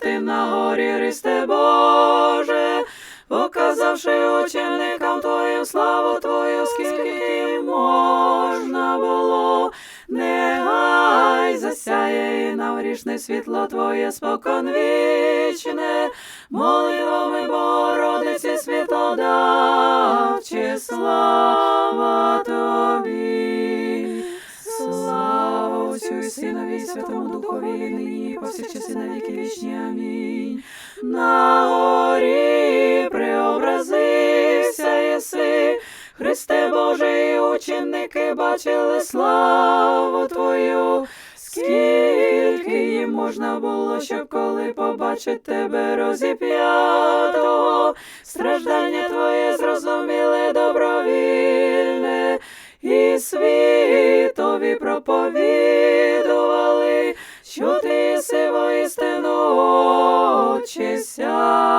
ти на горі, Христе Боже, показавши ученикам Твоїм славу Твою, скільки можна було, нехай засяє і наврішне світло Твоє споконвічне, молитвами Богородиці світлодавче, слава Синові, Святому Духові, нині, і повсякчас і на віки вічні. Амінь. На горі преобразився єси, Христе Божий, ученики бачили славу Твою. Скільки їм можна було, щоб коли побачить тебе розіп'ятого, страждання Твоє зрозуміли добровільне, і світові проповідували, що ти єси воістину очися.